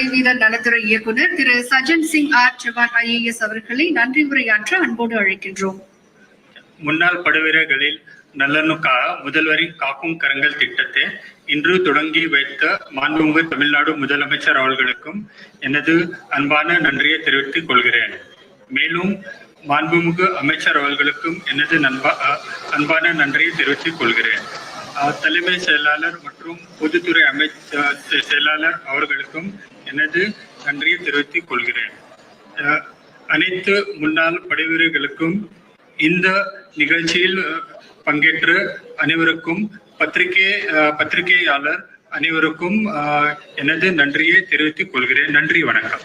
படைவீரர் நலத்துறை இயக்குநர் திரு Sajan Singh R Chavan IAS அவர்களை நன்றி உரையாற்ற அன்போடு அழைக்கின்றோம். முன்னாள் படைவீரர்களில் நலனுக்காக முதல்வரின் காக்கும் கரங்கள் திட்டத்தை இன்று தொடங்கி வைத்த மாண்புமிகு தமிழ்நாடு முதலமைச்சர் அவர்களுக்கும் எனது அன்பான நன்றியை தெரிவித்துக் கொள்கிறேன். மேலும் மாண்புமிகு அமைச்சர் அவர்களுக்கும் எனது நண்பா அன்பான நன்றியை தெரிவித்துக் கொள்கிறேன். தலைமை செயலாளர் மற்றும் பொதுத்துறை அமைச்சர் செயலாளர் அவர்களுக்கும் எனது நன்றியை தெரிவித்துக் கொள்கிறேன். அஹ், அனைத்து முன்னாள் படைவீரர்களுக்கும் இந்த நிகழ்ச்சியில் பங்கேற்று அனைவருக்கும் பத்திரிகை அஹ், பத்திரிகையாளர் அனைவருக்கும் எனது நன்றியை தெரிவித்துக் கொள்கிறேன். நன்றி வணக்கம்.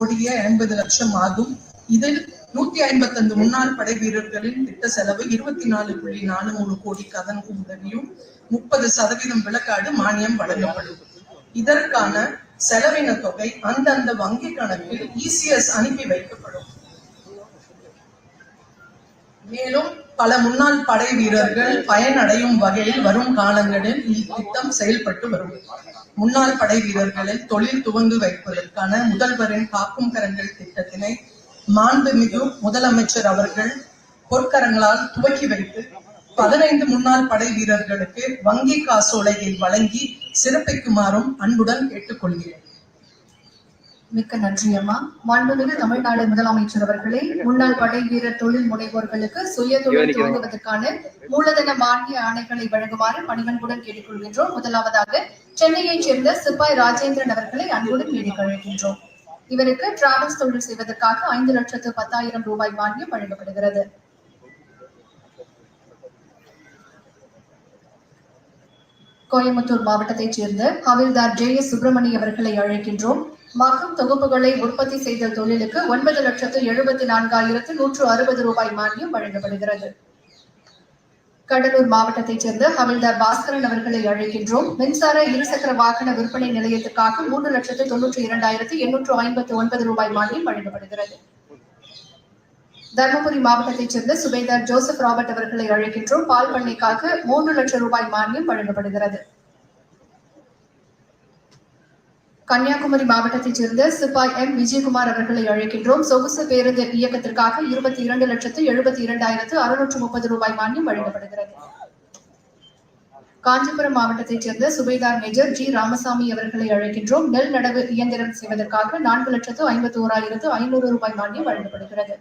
கோடியே ஐம்பது லட்சம் ஆகும். இதில் நூத்தி ஐம்பத்தைந்து முன்னாள் படை வீரர்களின் திட்ட செலவு இருபத்தி நாலு புள்ளி நாலு மூணு கோடி கதன் உதவியும் முப்பது சதவீதம் விலக்காடு மானியம் வழங்கப்படும். இதற்கான செலவின தொகை அந்தந்த வங்கி கணக்கில் இசிஎஸ் அனுப்பி வைக்கப்படும். மேலும் பல முன்னாள் படை வீரர்கள் பயனடையும் வகையில் வரும் காலங்களில் இத்திட்டம் செயல்பட்டு வரும். முன்னாள் படை வீரர்களில் தொழில் துவங்கு வைப்பதற்கான முதல்வரின் காக்கும் கரங்கள் திட்டத்தினை மாண்புமிகு முதலமைச்சர் அவர்கள் பொற்கரங்களால் துவக்கி வைத்து பதினைந்து முன்னாள் படை வீரர்களுக்கு வங்கி காசோலையை வழங்கி சிறப்பிக்குமாறும் அன்புடன் கேட்டுக்கொள்கிறேன். மிக்க நன்றி அம்மா. மாண்புமிகு தமிழ்நாடு முதலமைச்சர் அவர்களே முன்னாள் படை வீரர் தொழில் முனைவோர்களுக்கு சுய தொழில் துவங்குவதற்கான மூலதன மானிய ஆணைகளை வழங்குமாறு பணிவன்புடன் கேட்டுக்கொள்கின்றோம். முதலாவதாக சென்னையைச் சேர்ந்த சிப்பாய் ராஜேந்திரன் அவர்களை அன்புடன் கேட்டுக்கொள்கின்றோம். இவருக்கு டிராவல்ஸ் தொழில் செய்வதற்காக ஐந்து லட்சத்து பத்தாயிரம் ரூபாய் மானியம் வழங்கப்படுகிறது. கோயம்புத்தூர் மாவட்டத்தைச் சேர்ந்த ஹவில்தார் ஜே எஸ் சுப்பிரமணி அவர்களை அழைக்கின்றோம். மகம் தொகுப்புகளை உற்பத்தி செய்த தொழிலுக்கு ஒன்பது லட்சத்து எழுபத்தி நான்காயிரத்து நூற்று அறுபது ரூபாய் மானியம் வழங்கப்படுகிறது. கடலூர் மாவட்டத்தைச் சேர்ந்த ஹவில்தார் பாஸ்கரன் அவர்களை அழைக்கின்றோம். மின்சார இருசக்கர வாகன விற்பனை நிலையத்துக்காக மூன்று லட்சத்து தொன்னூற்றி இரண்டாயிரத்து எண்ணூற்று ஐம்பத்து ஒன்பது ரூபாய் மானியம் வழங்கப்படுகிறது. தருமபுரி மாவட்டத்தைச் சேர்ந்த சுபேதார் ஜோசப் ராபர்ட் அவர்களை அழைக்கின்றோம். பால் பண்ணைக்காக மூன்று லட்சம் ரூபாய் மானியம் வழங்கப்படுகிறது. கன்னியாகுமரி மாவட்டத்தைச் சேர்ந்த சிப்பாய் எம். விஜயகுமார் அவர்களை அழைக்கின்றோம். சொகுசு பேருந்து இயக்கத்திற்காக இருபத்தி இரண்டு லட்சத்து எழுபத்தி இரண்டாயிரத்து அறுநூற்று முப்பது ரூபாய் மானியம் வழங்கப்படுகிறது. காஞ்சிபுரம் மாவட்டத்தைச் சேர்ந்த சுபேதார் மேஜர் ஜி. ராமசாமி அவர்களை அழைக்கின்றோம். நெல் நடவு இயந்திரம் செய்வதற்காக நான்கு லட்சத்து ஐம்பத்தி ஓராயிரத்து ஐநூறு ரூபாய் மானியம் வழங்கப்படுகிறது.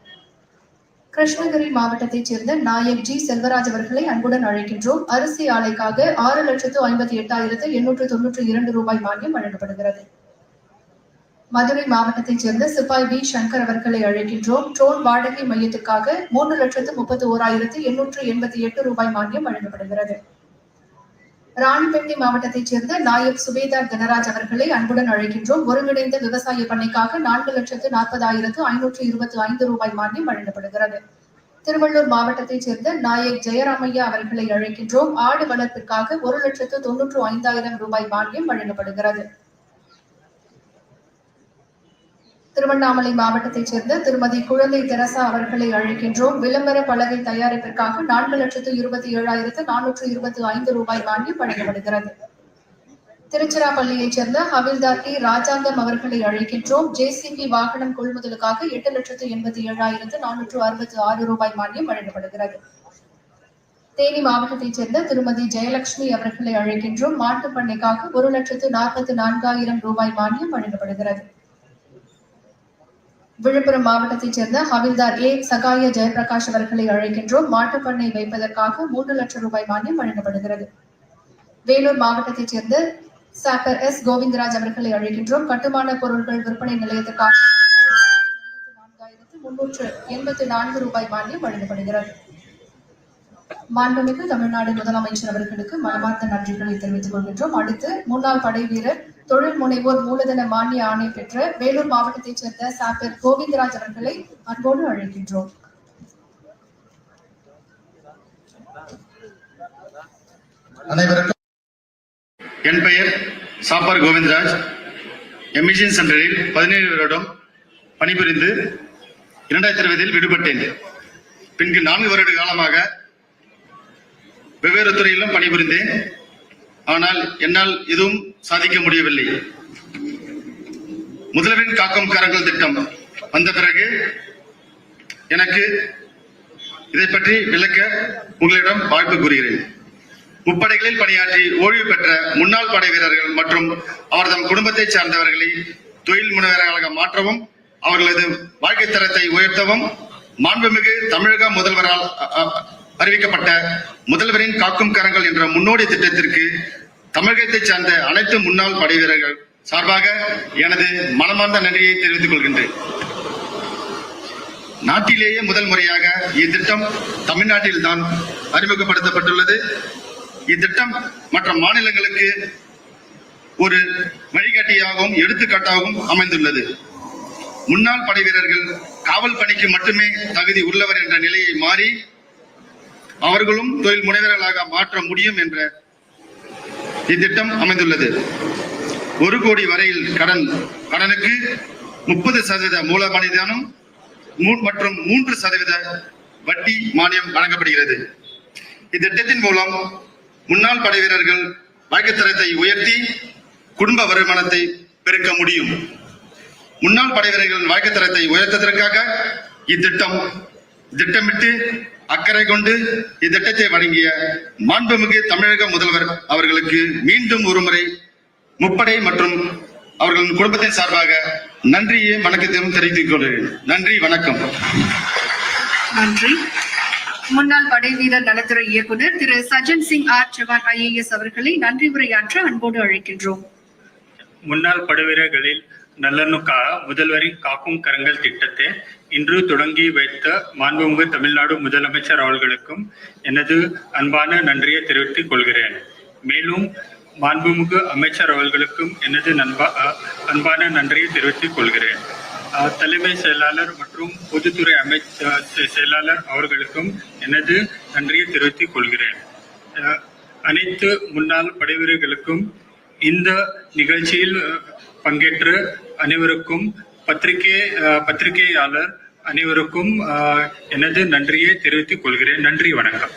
கிருஷ்ணகிரி மாவட்டத்தைச் சேர்ந்த நாயக் ஜி. செல்வராஜ் அவர்களை அன்புடன் அழைக்கின்றோம். அரிசி ஆலைக்காக ஆறு லட்சத்து ஐம்பத்தி எட்டாயிரத்து எண்ணூற்று தொன்னூற்று இரண்டு ரூபாய் மானியம் வழங்கப்படுகிறது. மதுரை மாவட்டத்தைச் சேர்ந்த சிப்பாய் வி. சங்கர் அவர்களை அழைக்கின்றோம். ட்ரோன் வாடகை மையத்திற்காக மூன்று லட்சத்து முப்பத்தி ஓராயிரத்து எண்ணூற்று எண்பத்தி எட்டு ரூபாய் மானியம் வழங்கப்படுகிறது. ராணிப்பேட்டை மாவட்டத்தைச் சேர்ந்த நாயக் சுபேதார் தனராஜ் அவர்களை அன்புடன் அழைக்கின்றோம். ஒருங்கிணைந்த விவசாய பண்ணைக்காக நான்கு லட்சத்து நாற்பதாயிரத்து ஐநூற்று இருபத்தி ஐந்து ரூபாய் மானியம் வழங்கப்படுகிறது. திருவள்ளூர் மாவட்டத்தைச் சேர்ந்த நாயக் ஜெயராமையா அவர்களை அழைக்கின்றோம். ஆடு வளர்ப்பிற்காக ஒரு லட்சத்து தொன்னூற்று ஐந்தாயிரம் ரூபாய் மானியம் வழங்கப்படுகிறது. திருவண்ணாமலை மாவட்டத்தைச் சேர்ந்த திருமதி குழந்தை தெரசா அவர்களை அழைக்கின்றோம். விளம்பர பலகை தயாரிப்பிற்காக நான்கு லட்சத்து இருபத்தி ஏழாயிரத்து நானூற்று இருபத்தி ஐந்து ரூபாய் மானியம் வழங்கப்படுகிறது. திருச்சிராப்பள்ளியைச் சேர்ந்த ஹவில்தார் டி ராஜாங்கம் அவர்களை அழைக்கின்றோம். ஜேசிபி வாகனம் கொள்முதலுக்காக எட்டு லட்சத்து எண்பத்தி ஏழாயிரத்து நானூற்று அறுபத்தி ஆறு ரூபாய் மானியம் வழங்கப்படுகிறது. தேனி மாவட்டத்தைச் சேர்ந்த திருமதி ஜெயலட்சுமி அவர்களை அழைக்கின்றோம். மாட்டுப் பண்ணைக்காக ஒரு லட்சத்து நாற்பத்தி நான்காயிரம் ரூபாய் மானியம் வழங்கப்படுகிறது. விழுப்புரம் மாவட்டத்தைச் சேர்ந்த ஹவில்தார் ஏ. சகாய ஜெயபிரகாஷ் அவர்களை அழைக்கின்றோம். மாட்டுப் பண்ணை வைப்பதற்காக மூன்று லட்சம் ரூபாய் மானியம் வழங்கப்படுகிறது. வேலூர் மாவட்டத்தைச் சேர்ந்த சாப்பர் எஸ். கோவிந்தராஜ் அவர்களை அழைக்கின்றோம். கட்டுமான பொருட்கள் விற்பனை நிலையத்திற்காக முன்னூற்று எண்பத்தி நான்கு ரூபாய் மானியம் வழங்கப்படுகிறது. மாண்புமிகு தமிழ்நாடு முதலமைச்சர் அவர்களுக்கு மனமார்ந்த நன்றிகளை தெரிவித்துக் கொள்கின்றோம். அடுத்து முன்னாள் படை வீரர் தொழில் முனைவோர் மூலதன மானிய ஆணை பெற்ற வேலூர் மாவட்டத்தைச் சேர்ந்த சாப்பர் கோவிந்தராஜ் அவர்களை அன்போடு அழைக்கின்றோம். அனைவருக்கும் என் பெயர் சாப்பர் கோவிந்தராஜ். எமிஷன் சென்டரில் பதினேழு வருடம் பணிபுரிந்து இரண்டாயிரத்தி இருபதில் விடுபட்டேன். பின்பு நான்கு வருட காலமாக வெவ்வேறு துறையிலும் பணிபுரிந்தேன். ஆனால் என்னால் எதுவும் சாதிக்க முடியவில்லை. முதல்வரின் காக்கும் கரங்கள் திட்டம் வந்த பிறகு எனக்கு இதை பற்றி விளக்க உங்களிடம் வாய்ப்பு கூறுகிறேன். முப்படைகளில் பணியாற்றி ஓய்வு பெற்ற முன்னாள் படை வீரர்கள் மற்றும் அவர்தம் குடும்பத்தை சார்ந்தவர்களை தொழில் முனைவர்களாக மாற்றவும் அவர்களது வாழ்க்கை தரத்தை உயர்த்தவும் மாண்புமிகு தமிழக முதல்வரால் அறிவிக்கப்பட்ட முதல்வரின் காக்கும் கரங்கள் என்ற முன்னோடி திட்டத்திற்கு தமிழகத்தை சார்ந்த அனைத்து முன்னாள் படை வீரர்கள் சார்பாக எனது மனமார்ந்த நன்றியை தெரிவித்துக் கொள்கின்றேன். நாட்டிலேயே முதல் முறையாக இத்திட்டம் தமிழ்நாட்டில் தான் அறிமுகப்படுத்தப்பட்டுள்ளது. இத்திட்டம் மற்ற மாநிலங்களுக்கு ஒரு வழிகாட்டியாகவும் எடுத்துக்காட்டாகவும் அமைந்துள்ளது. முன்னாள் படை வீரர்கள் காவல் பணிக்கு மட்டுமே தகுதி உள்ளவர் என்ற நிலையை மாறி அவர்களும் தொழில் முனைவர்களாக மாற்ற முடியும் என்ற இத்திட்டம் அமைந்துள்ளது. ஒரு கோடி வரையில் கடன் கடனுக்கு முப்பது சதவீத மூல மனிதனும் மூ- மற்றும் மூன்று சதவீத வட்டி மானியம் வழங்கப்படுகிறது. இத்திட்டத்தின் மூலம் முன்னாள் படை வீரர்கள் வாழ்க்கைத்தரத்தை உயர்த்தி குடும்ப வருமானத்தை பெருக்க முடியும். முன்னாள் படை வீரர்களின் வாழ்க்கைத்தரத்தை உயர்த்ததற்காக இத்திட்டம் திட்டமிட்டு அக்கறை கொண்டு இத்திட்டத்தை வழங்கிய மாண்புமிகு தமிழக முதல்வர் அவர்களுக்கு மீண்டும் ஒருமுறை முப்படை மற்றும் அவர்களின் குடும்பத்தின் சார்பாக நன்றியை வணக்கத்தையும் தெரிவித்துக் கொள்கிறேன். நன்றி வணக்கம். நன்றி. முன்னாள் படை வீரர் நலத்துறை இயக்குனர் திரு சஜன் சிங் ஆர் சவான் ஐஏஎஸ் அவர்களை நன்றி உரையாற்ற அன்போடு அழைக்கின்றோம். முன்னாள் படுவீரர்களில் நல்லெண்ணுக்காக முதல்வரின் காக்கும் கரங்கள் திட்டத்தை இன்று தொடங்கி வைத்த மாண்புமிகு தமிழ்நாடு முதலமைச்சர் அவர்களுக்கும் எனது அன்பான நன்றியை தெரிவித்துக் கொள்கிறேன். மேலும் மாண்புமிகு அமைச்சர் அவர்களுக்கும் எனது நண்பா அன்பான நன்றியை தெரிவித்துக் கொள்கிறேன். தலைமை செயலாளர் மற்றும் பொதுத்துறை அமைச்சர் செயலாளர் அவர்களுக்கும் எனது நன்றியை தெரிவித்துக் கொள்கிறேன். அனைத்து முன்னாள் படைவீரர்களுக்கும் இந்த நிகழ்ச்சியில் பங்கேற்று பங்கேற்ற அனைவருக்கும் பத்திரிகை பத்திரிகையாளர் அனைவருக்கும் எனது நன்றியை தெரிவித்துக் கொள்கிறேன். நன்றி வணக்கம்.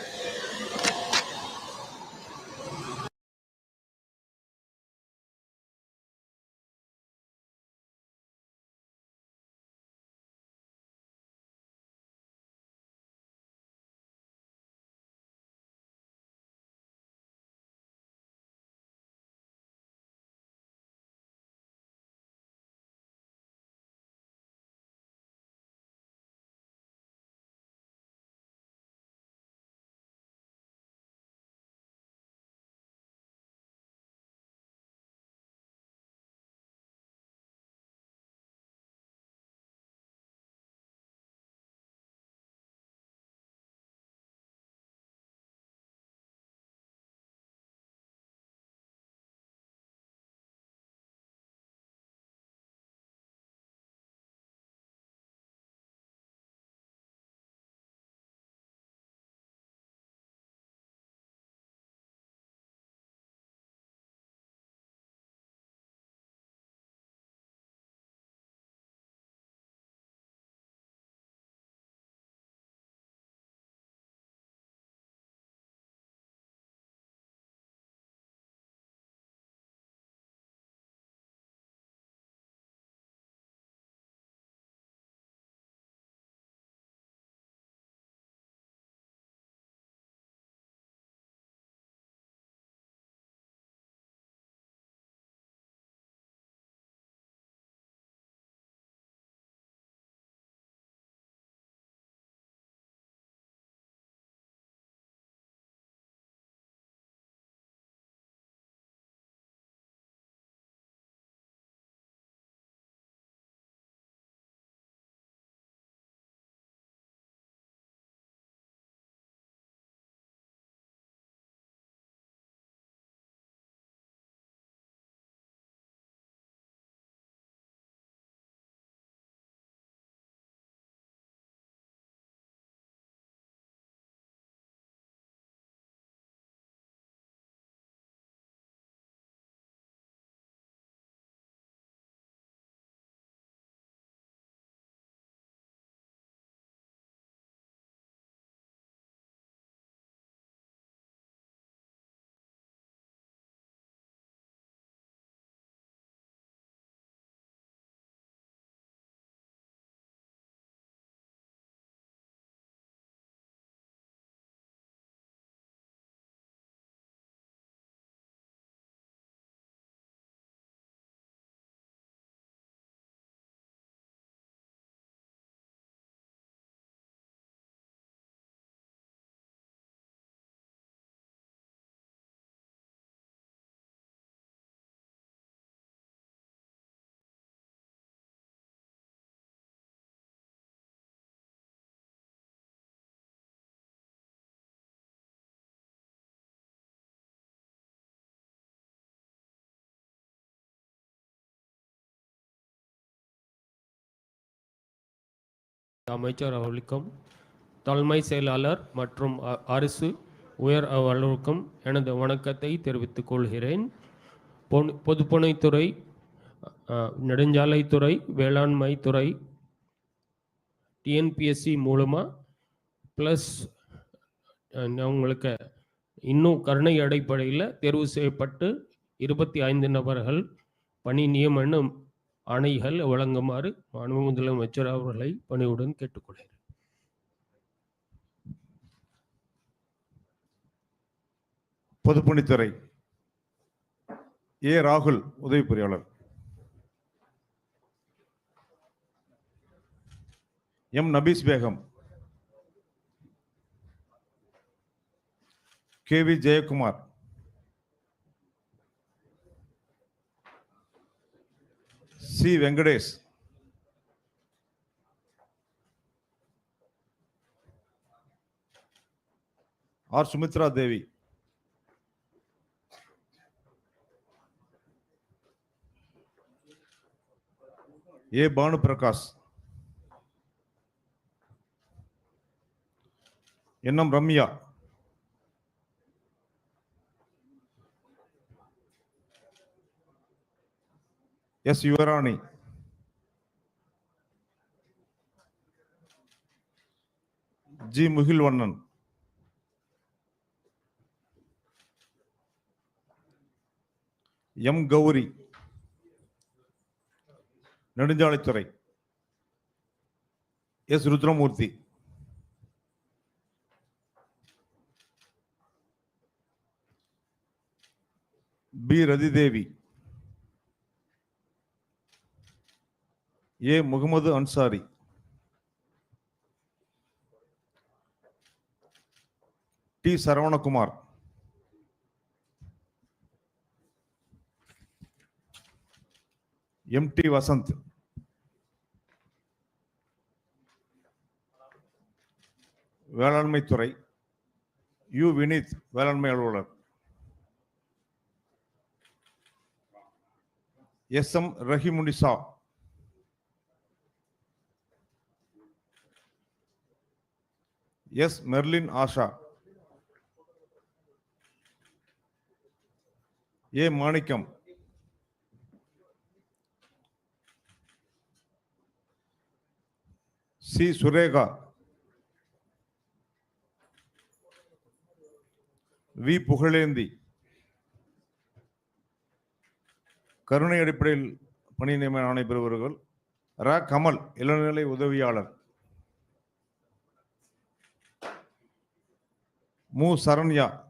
அமைச்சர் அவர்களுக்கும் தலைமை செயலாளர் மற்றும் அரசு உயர் அலுவலருக்கும் எனது வணக்கத்தை தெரிவித்துக் கொள்கிறேன். பொன்- பொதுப்பணித்துறை நெடுஞ்சாலைத்துறை நெடுஞ்சாலைத்துறை வேளாண்மைத்துறை டிஎன்பிஎஸ்சி மூலமாக ப்ளஸ் உங்களுக்கு இன்னும் கருணை அடிப்படையில் தேர்வு செய்யப்பட்டு இருபத்தி ஐந்து நபர்கள் பணி நியமனம் ஆணைகள் வழங்குமாறு மாண்பு முதலமைச்சர் அவர்களை பணிவுடன் கேட்டுக்கொள்கிறேன். பொதுப்பணித்துறை ஏ. ராகுல் உதவி பொறியாளர். M. Nafees Begum. K. V. Jayakumar. C Venkatesh R Sumitra Devi A Banu Prakash S Yuvarani G Mugilvannan M Gowri நெடுஞ்சாலைத்துறை S Rudramoorthy P Rathidevi A Mohammed Ansari. D Saravanakumar. M D Vasanth. வேளாண்மை துறை U Vineeth வேளாண்மை அலுவலர். S M Rahimunisa. S Merlin Asha. A Manickam. C Surekha. V Pugazhendhi. கருணை அடிப்படையில் பணி நியமன ஆணை பெறுபவர்கள் ர கமல் இளநிலை உதவியாளர். மு. சரண்யா.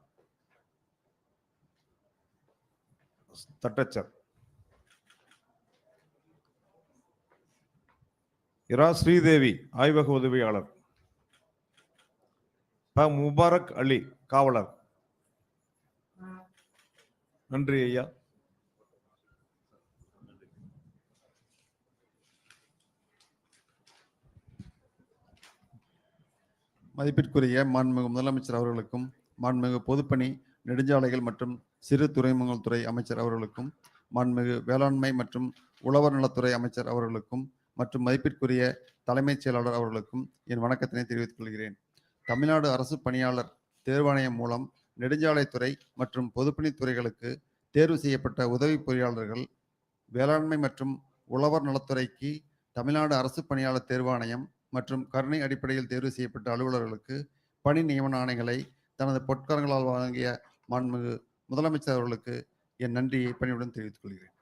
தட்டச்சர். இரா ஸ்ரீதேவி ஆய்வக உதவியாளர். ப. முபாரக் அலி காவலர். நன்றி ஐயா. மதிப்பிற்குரிய மாண்புமிகு முதலமைச்சர் அவர்களுக்கும் மாண்புமிகு பொதுப்பணி நெடுஞ்சாலைகள் மற்றும் சிறு துறைமுகங்கள் துறை அமைச்சர் அவர்களுக்கும் மாண்புமிகு வேளாண்மை மற்றும் உழவர் நலத்துறை அமைச்சர் அவர்களுக்கும் மற்றும் மதிப்பிற்குரிய தலைமைச் செயலாளர் அவர்களுக்கும் என் வணக்கத்தினை தெரிவித்துக் கொள்கிறேன். தமிழ்நாடு அரசு பணியாளர் தேர்வாணையம் மூலம் நெடுஞ்சாலைத்துறை மற்றும் பொதுப்பணித்துறைகளுக்கு தேர்வு செய்யப்பட்ட உதவி பொறியாளர்கள் வேளாண்மை மற்றும் உழவர் நலத்துறைக்கு தமிழ்நாடு அரசு பணியாளர் தேர்வாணையம் மற்றும் கருணை அடிப்படையில் தேர்வு செய்யப்பட்ட அலுவலர்களுக்கு பணி நியமன ஆணைகளை தனது பொற்கரங்களால் வழங்கிய மாண்புமிகு முதலமைச்சர் அவர்களுக்கு என் நன்றியை பணியுடன் தெரிவித்துக் கொள்கிறேன்.